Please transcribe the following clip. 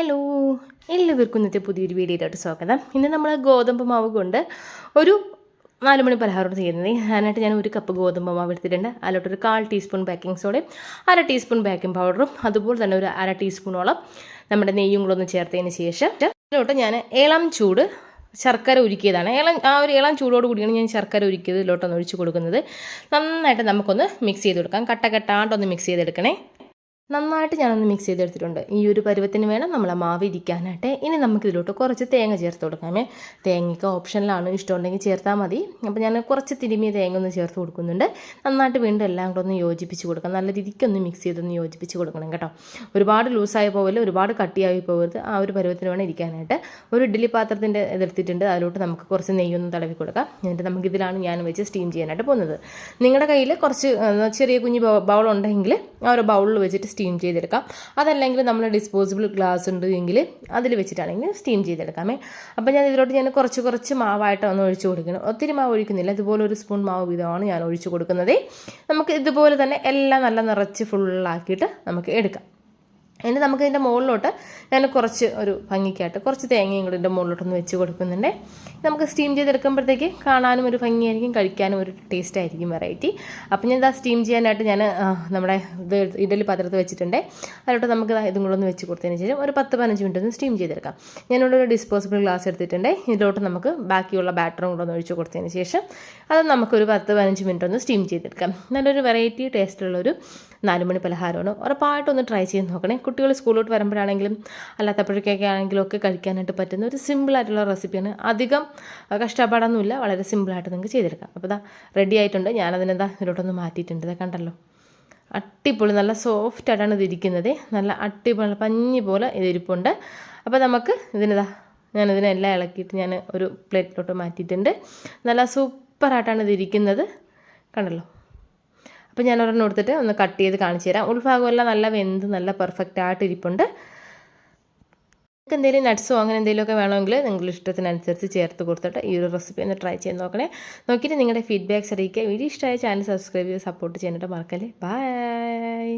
Hello എല്ലാവർക്കും ഇന്നത്തെ പുതിയൊരു വീഡിയോയിലോട്ട് സ്വാഗതം. ഇന്ന് നമ്മൾ ഗോതമ്പ് മാവ് കൊണ്ട് ഒരു നാല് മണി പലഹാരം ചെയ്യുന്നത്. അതിനായിട്ട് ഞാൻ ഒരു കപ്പ് ഗോതമ്പ് മാവ് എടുത്തിട്ടുണ്ട്. അതിലോട്ട് ഒരു കാൽ ടീസ്പൂൺ ബേക്കിംഗ് സോഡയും അര ടീസ്പൂൺ ബേക്കിംഗ് പൗഡറും അതുപോലെ തന്നെ ഒരു അര ടീസ്പൂണോളം നമ്മുടെ നെയ്യും കൂടെ ഒന്ന് ചേർത്തതിന് ശേഷം ഇതിലോട്ട് ഞാൻ ഏളം ചൂട് ശർക്കര ഉരുക്കിയതാണ്. ഇളം ആ ഒരു ഇളം ചൂടോട് കൂടിയാണ് ഞാൻ ശർക്കര ഉരുക്കിയത് ഇതിലോട്ടൊന്ന് ഒഴിച്ച് കൊടുക്കുന്നത്. നന്നായിട്ട് നമുക്കൊന്ന് മിക്സ് ചെയ്ത് കൊടുക്കാം. കട്ട കെട്ടാണ്ടൊന്ന് മിക്സ് ചെയ്തെടുക്കണേ. നന്നായിട്ട് ഞാനൊന്ന് മിക്സ് ചെയ്തെടുത്തിട്ടുണ്ട്. ഈ ഒരു പരുവത്തിന് വേണം നമ്മളെ മാവ് ഇരിക്കാനായിട്ട്. ഇനി നമുക്ക് ഇതിലോട്ട് കുറച്ച് തേങ്ങ ചേർത്ത് കൊടുക്കാമേ തേങ്ങയ്ക്ക് ഓപ്ഷനിലാണ് ഇഷ്ടമുണ്ടെങ്കിൽ ചേർത്താൽ മതി. അപ്പോൾ ഞാൻ കുറച്ച് തിരുമിയ തേങ്ങ ഒന്ന് ചേർത്ത് കൊടുക്കുന്നുണ്ട്. നന്നായിട്ട് വീണ്ടും എല്ലാം കൂടെ ഒന്ന് യോജിപ്പിച്ച് കൊടുക്കാം നല്ല രീതിക്കൊന്ന് മിക്സ് ചെയ്തൊന്ന് യോജിപ്പിച്ച് കൊടുക്കണം കേട്ടോ. ഒരുപാട് ലൂസായി പോകൽ ഒരുപാട് കട്ടിയായി പോകരുത് ആ ഒരു പരുവത്തിന് വേണം ഇരിക്കാനായിട്ട്. ഒരു ഇഡ്ഡലി പാത്രത്തിന്റെ ഇതെടുത്തിട്ടുണ്ട്. അതിലോട്ട് നമുക്ക് കുറച്ച് നെയ്യൊന്ന് തടവി കൊടുക്കാം. എന്നിട്ട് നമുക്കിതിലാണ് ഞാൻ വെച്ച് സ്റ്റീം ചെയ്യാനായിട്ട് പോകുന്നത്. നിങ്ങളുടെ കയ്യിൽ കുറച്ച് ചെറിയ കുഞ്ഞ് ബൗൾ ഉണ്ടെങ്കിൽ ആ ഒരു ബൗളിൽ വെച്ചിട്ട് സ്റ്റീം ചെയ്തെടുക്കാം. അതല്ലെങ്കിൽ നമ്മൾ ഡിസ്പോസിബിൾ ഗ്ലാസ് ഉണ്ട് എങ്കിൽ അതിൽ വെച്ചിട്ടാണെങ്കിൽ സ്റ്റീം ചെയ്തെടുക്കാമേ. അപ്പോൾ ഞാൻ ഇതിലോട്ട് ഞാൻ കുറച്ച് കുറച്ച് മാവായിട്ട് ഒന്ന് ഒഴിച്ചു കൊടുക്കണം. ഒത്തിരി മാവ് ഒഴിക്കുന്നില്ല. ഇതുപോലെ ഒരു സ്പൂൺ മാവ് വീതമാണ് ഞാൻ ഒഴിച്ചു കൊടുക്കുന്നത്. നമുക്ക് ഇതുപോലെ തന്നെ എല്ലാം നല്ല നിറച്ച് ഫുള്ളാക്കിയിട്ട് നമുക്ക് എടുക്കാം. എന്നിട്ട് നമുക്ക് ഇതിന്റെ മുകളിലോട്ട് ഞാൻ കുറച്ച് ഒരു ഭംഗിക്കായിട്ട് കുറച്ച് തേങ്ങയും കൂടി ഇതിന്റെ മുകളിലോട്ടൊന്ന് വെച്ച് കൊടുക്കുന്നുണ്ട്. നമുക്ക് സ്റ്റീം ചെയ്തെടുക്കുമ്പോഴത്തേക്ക് കാണാനും ഒരു ഭംഗിയായിരിക്കും കഴിക്കാനും ഒരു ടേസ്റ്റ് ആയിരിക്കും വെറൈറ്റി അപ്പം ഞാൻ ഇതാ സ്റ്റീം ചെയ്യാനായിട്ട് ഞാൻ നമ്മുടെ ഇത് ഇഡലി പാത്രത്തിൽ വെച്ചിട്ടുണ്ട്. അതിലോട്ട് നമുക്ക് ഇതും കൂടെ ഒന്ന് വെച്ച് കൊടുത്തതിന് ശേഷം ഒരു പത്ത് പതിനഞ്ച് മിനിറ്റ് ഒന്ന് സ്റ്റീം ചെയ്തെടുക്കാം. ഞാനിവിടെ ഒരു ഡിസ്പോസിബിൾ ഗ്ലാസ് എടുത്തിട്ടുണ്ട്. ഇതിലോട്ട് നമുക്ക് ബാക്കിയുള്ള ബാറ്ററും കൂടെ ഒന്ന് ഒഴിച്ച് കൊടുത്തതിന് ശേഷം അത് നമുക്കൊരു പത്ത് പതിനഞ്ച് മിനിറ്റ് ഒന്ന് സ്റ്റീം ചെയ്തെടുക്കാം. നല്ലൊരു വെറൈറ്റി ടേസ്റ്റുള്ളൊരു നാലുമണി പലഹാരമാണ്. ഉറപ്പായിട്ടൊന്ന് ട്രൈ ചെയ്ത് നോക്കണേ. കുട്ടികൾ സ്കൂളിലോട്ട് വരുമ്പോഴാണെങ്കിലും അല്ലാത്തപ്പോഴേക്കൊക്കെ ആണെങ്കിലും ഒക്കെ കഴിക്കാനായിട്ട് പറ്റുന്ന ഒരു സിമ്പിളായിട്ടുള്ള റെസിപ്പിയാണ് അധികം കഷ്ടപ്പാടൊന്നുമില്ല. വളരെ സിമ്പിളായിട്ട് നിങ്ങൾക്ക് ചെയ്തെടുക്കാം. അപ്പോൾ ഇതാ റെഡി ആയിട്ടുണ്ട്. ഞാനതിനെന്താ ഇതിലോട്ടൊന്ന് മാറ്റിയിട്ടുണ്ട്. ഇതാ കണ്ടല്ലോ. അട്ടിപ്പൊളി നല്ല സോഫ്റ്റ് ആയിട്ടാണ് ഇതിരിക്കുന്നത് നല്ല അട്ടിപ്പൊളി പഞ്ഞി പോലെ ഇതിരിപ്പുണ്ട് അപ്പോൾ നമുക്ക് ഇതിനിതാ ഞാനിതിനെല്ലാം ഇളക്കിയിട്ട് ഞാൻ ഒരു പ്ലേറ്റിലോട്ട് മാറ്റിയിട്ടുണ്ട്. നല്ല സൂപ്പറായിട്ടാണ് ഇതിരിക്കുന്നത് കണ്ടല്ലോ. അപ്പോൾ ഞാൻ ഒരെണ്ണം എടുത്തിട്ട് ഒന്ന് കട്ട് ചെയ്ത് കാണിച്ചു തരാം. ഉൾഭാഗമെല്ലാം നല്ല വെന്ത് നല്ല പെർഫെക്റ്റ് ആയിട്ട് ഇരിപ്പുണ്ട്. നിങ്ങൾക്ക് എന്തെങ്കിലും നട്ട്സോ അങ്ങനെ എന്തെങ്കിലുമൊക്കെ വേണമെങ്കിൽ നിങ്ങളുടെ ഇഷ്ടത്തിനനുസരിച്ച് ചേർത്ത് കൊടുത്തിട്ട് ഈ ഒരു റെസിപ്പി ഒന്ന് ട്രൈ ചെയ്ത് നോക്കണേ. നോക്കിയിട്ട് നിങ്ങളുടെ ഫീഡ്ബാക്ക്സ് അറിയിക്കുക. വീഡിയോ ഇഷ്ടമായ ചാനൽ സബ്സ്ക്രൈബ് ചെയ്ത് സപ്പോർട്ട് ചെയ്യാനായിട്ട് മറക്കല്ലേ. ബൈ